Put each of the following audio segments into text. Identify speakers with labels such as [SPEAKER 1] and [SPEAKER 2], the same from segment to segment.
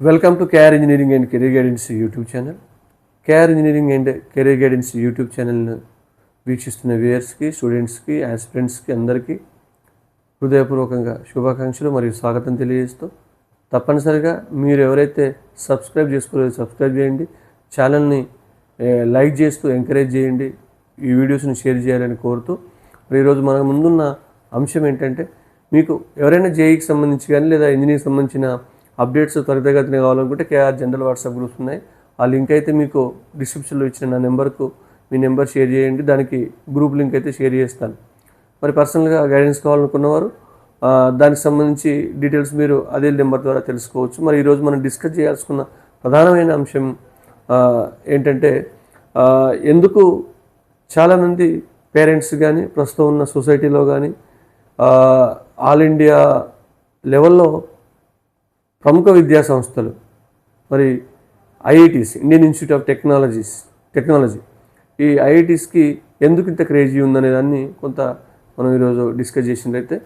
[SPEAKER 1] Welcome to KR engineering and career guidance YouTube channel KR engineering and career guidance YouTube ఛానల్ను వీక్షిస్తున్న వ్యూయర్స్కి స్టూడెంట్స్కి ఆస్పిరెంట్స్కి అందరికీ హృదయపూర్వకంగా శుభాకాంక్షలు మరియు స్వాగతం తెలియజేస్తూ తప్పనిసరిగా మీరు ఎవరైతే సబ్స్క్రైబ్ చేసుకోలేదో సబ్స్క్రైబ్ చేయండి. ఛానల్ని లైక్ చేస్తూ ఎంకరేజ్ చేయండి. ఈ వీడియోస్ని షేర్ చేయాలని కోరుతూ మరి ఈరోజు మన ముందున్న అంశం ఏంటంటే మీకు ఎవరైనా జేఈకి సంబంధించి కానీ లేదా ఇంజనీరింగ్ సంబంధించిన అప్డేట్స్ త్వరితగతిన కావాలనుకుంటే కేఆర్ జనరల్ వాట్సాప్ గ్రూప్స్ ఉన్నాయి. ఆ లింక్ అయితే మీకు డిస్క్రిప్షన్లో ఇచ్చిన నా నెంబర్కు మీ నెంబర్ షేర్ చేయండి. దానికి గ్రూప్ లింక్ అయితే షేర్ చేస్తాను. మరి పర్సనల్గా గైడెన్స్ కావాలనుకున్నవారు దానికి సంబంధించి డీటెయిల్స్ మీరు అదే నెంబర్ ద్వారా తెలుసుకోవచ్చు. మరి ఈరోజు మనం డిస్కస్ చేయాల్సుకున్న ప్రధానమైన అంశం ఏంటంటే ఎందుకు చాలామంది పేరెంట్స్ కానీ ప్రస్తుతం ఉన్న సొసైటీలో కానీ ఆల్ ఇండియా లెవెల్లో ప్రముఖ విద్యా సంస్థలు మరి IITs Indian Institute of Technologies technology. ఈ ఐఐటీస్కి ఎందుకు ఇంత క్రేజీ ఉందనే దాన్ని కొంత మనం ఈరోజు డిస్కస్ చేసినట్లయితే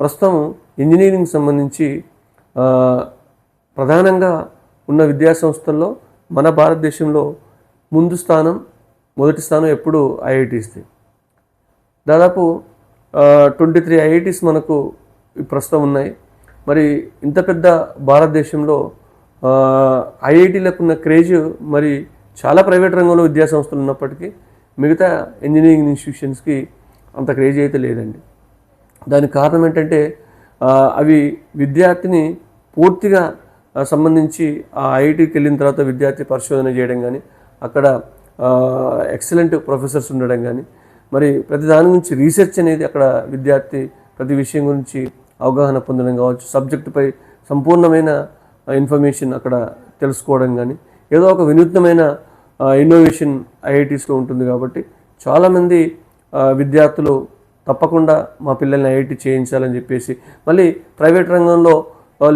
[SPEAKER 1] ప్రస్తుతం ఇంజనీరింగ్ సంబంధించి ప్రధానంగా ఉన్న విద్యా సంస్థల్లో మన భారతదేశంలో ముందు స్థానం మొదటి స్థానం ఎప్పుడు ఐఐటీస్ది. దాదాపు ట్వంటీ త్రీ ఐఐటీస్ మనకు ప్రస్తుతం ఉన్నాయి. మరి ఇంత పెద్ద భారతదేశంలో ఐఐటీలకు ఉన్న క్రేజ్ మరి చాలా ప్రైవేట్ రంగంలో విద్యా సంస్థలు ఉన్నప్పటికీ మిగతా ఇంజనీరింగ్ ఇన్స్టిట్యూషన్స్కి అంత క్రేజ్ అయితే లేదండి. దానికి కారణం ఏంటంటే అవి విద్యార్థిని పూర్తిగా సంబంధించి ఆ ఐఐటికి వెళ్ళిన తర్వాత విద్యార్థి పరిశోధన చేయడం కానీ అక్కడ ఎక్సలెంట్ ప్రొఫెసర్స్ ఉండడం కానీ మరి ప్రతి దాని గురించి రీసెర్చ్ అనేది అక్కడ విద్యార్థి ప్రతి విషయం గురించి అవగాహన పొందడం కావచ్చు. సబ్జెక్టుపై సంపూర్ణమైన ఇన్ఫర్మేషన్ అక్కడ తెలుసుకోవడం కానీ ఏదో ఒక వినూత్నమైన ఇన్నోవేషన్ ఐఐటీస్లో ఉంటుంది కాబట్టి చాలామంది విద్యార్థులు తప్పకుండా మా పిల్లల్ని ఐఐటి చేయించాలని చెప్పేసి మళ్ళీ ప్రైవేట్ రంగంలో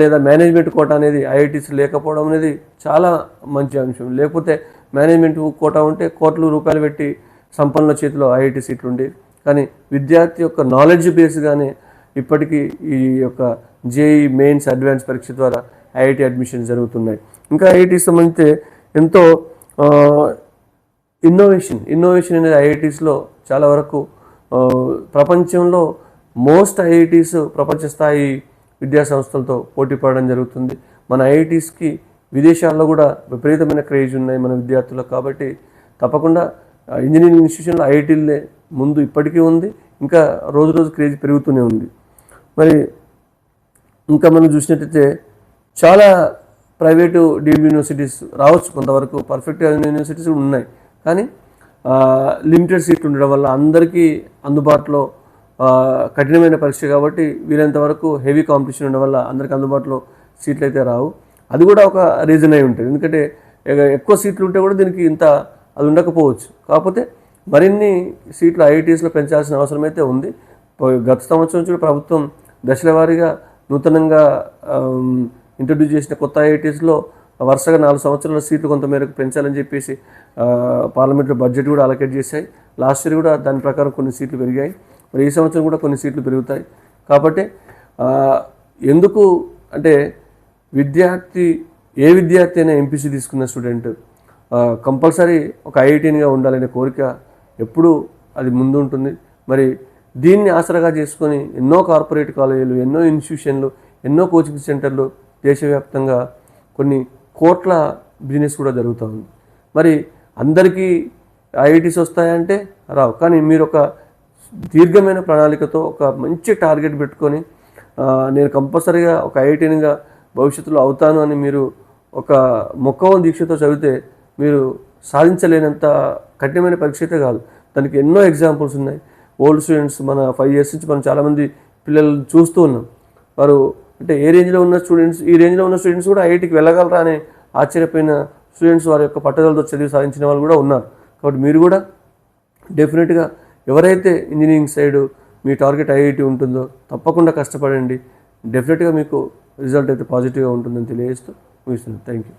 [SPEAKER 1] లేదా మేనేజ్మెంట్ కోట అనేది ఐఐటీస్ లేకపోవడం అనేది చాలా మంచి అంశం. లేకపోతే మేనేజ్మెంట్ కోట ఉంటే కోట్ల రూపాయలు పెట్టి సంపన్నుల చేతిలో ఐఐటి సీట్లు ఉండేవి. కానీ విద్యార్థి యొక్క నాలెడ్జ్ బేస్గానే ఇప్పటికీ ఈ యొక్క జేఈ మెయిన్స్ అడ్వాన్స్ పరీక్ష ద్వారా ఐఐటి అడ్మిషన్ జరుగుతున్నాయి. ఇంకా ఐఐటి సంబంధించి ఎంతో ఇన్నోవేషన్ ఇన్నోవేషన్ అనేది ఐఐటీస్లో చాలా వరకు ప్రపంచంలో మోస్ట్ ఐఐటీస్ ప్రపంచ స్థాయి విద్యా సంస్థలతో పోటీ పడడం జరుగుతుంది. మన ఐఐటీస్కి విదేశాల్లో కూడా విపరీతమైన క్రేజ్ ఉన్నాయి మన విద్యార్థులకు కాబట్టి తప్పకుండా ఇంజనీరింగ్ ఇన్స్టిట్యూషన్లో ఐఐటీలే ముందు ఇప్పటికీ ఉంది. ఇంకా రోజు రోజు క్రేజ్ పెరుగుతూనే ఉంది. మరి ఇంకా మనం చూసినట్టయితే చాలా ప్రైవేటు డీమ్ యూనివర్సిటీస్ రావచ్చు. కొంతవరకు పర్ఫెక్ట్ యూనివర్సిటీస్ ఉన్నాయి. కానీ లిమిటెడ్ సీట్లు ఉండడం వల్ల అందరికీ అందుబాటులో కఠినమైన పరీక్ష కాబట్టి వీలైనంత వరకు హెవీ కాంపిటీషన్ ఉండడం వల్ల అందరికీ అందుబాటులో సీట్లు అయితే రావు. అది కూడా ఒక రీజన్ అయి ఉంటుంది. ఎందుకంటే ఎక్కువ సీట్లు ఉంటే కూడా దీనికి ఇంత అది ఉండకపోవచ్చు. కాకపోతే మరిన్ని సీట్లు ఐఐటీస్లో పెంచాల్సిన అవసరం అయితే ఉంది. గత సంవత్సరం చూడ ప్రభుత్వం దశల వారీగా నూతనంగా ఇంట్రడ్యూస్ చేసిన కొత్త ఐఐటీస్లో వరుసగా నాలుగు సంవత్సరాల సీట్లు కొంత మేరకు పెంచాలని చెప్పేసి పార్లమెంటులో పార్లమెంట్లో బడ్జెట్ కూడా అలకేట్ చేశాయి. లాస్ట్ ఇయర్ కూడా దాని ప్రకారం కొన్ని సీట్లు పెరిగాయి. మరి ఈ సంవత్సరం కూడా కొన్ని సీట్లు పెరుగుతాయి. కాబట్టి ఎందుకు అంటే విద్యార్థి ఏ విద్యార్థి అయినా ఎంపీసీ తీసుకున్న స్టూడెంట్ కంపల్సరీ ఒక ఐఐటీనిగా ఉండాలనే కోరిక ఎప్పుడూ అది ముందు ఉంటుంది. మరి దీన్ని ఆసరాగా చేసుకొని ఎన్నో కార్పొరేట్ కాలేజీలు ఎన్నో ఇన్స్టిట్యూషన్లు ఎన్నో కోచింగ్ సెంటర్లు దేశవ్యాప్తంగా కొన్ని కోట్ల బిజినెస్ కూడా జరుగుతూ ఉంది. మరి అందరికీ ఐఐటీస్ వస్తాయంటే రావు. కానీ మీరు ఒక దీర్ఘమైన ప్రణాళికతో ఒక మంచి టార్గెట్ పెట్టుకొని నేను కంపల్సరీగా ఒక ఐఐటీనిగా భవిష్యత్తులో అవుతాను అని మీరు ఒక మొక్కవం దీక్షతో చదివితే మీరు సాధించలేనంత కఠినమైన పరీక్ష అయితే కాదు. దానికి ఎన్నో ఎగ్జాంపుల్స్ ఉన్నాయి. ఓల్డ్ స్టూడెంట్స్ మన ఫైవ్ ఇయర్స్ నుంచి మనం చాలామంది పిల్లలు చూస్తూ ఉన్నాం. వారు అంటే ఏ రేంజ్లో ఉన్న స్టూడెంట్స్ ఈ రేంజ్లో ఉన్న స్టూడెంట్స్ కూడా ఐఐటికి వెళ్ళగలరా అనే ఆశ్చర్యపోయిన స్టూడెంట్స్ వారి యొక్క పట్టుదలతో చదివి సాధించిన వాళ్ళు కూడా ఉన్నారు. కాబట్టి మీరు కూడా డెఫినెట్గా ఎవరైతే ఇంజనీరింగ్ సైడ్ మీ టార్గెట్ ఐఐటి ఉంటుందో తప్పకుండా కష్టపడండి. డెఫినెట్గా మీకు రిజల్ట్ అయితే పాజిటివ్గా ఉంటుందని తెలియజేస్తూ ముగిస్తున్నాను. Thank you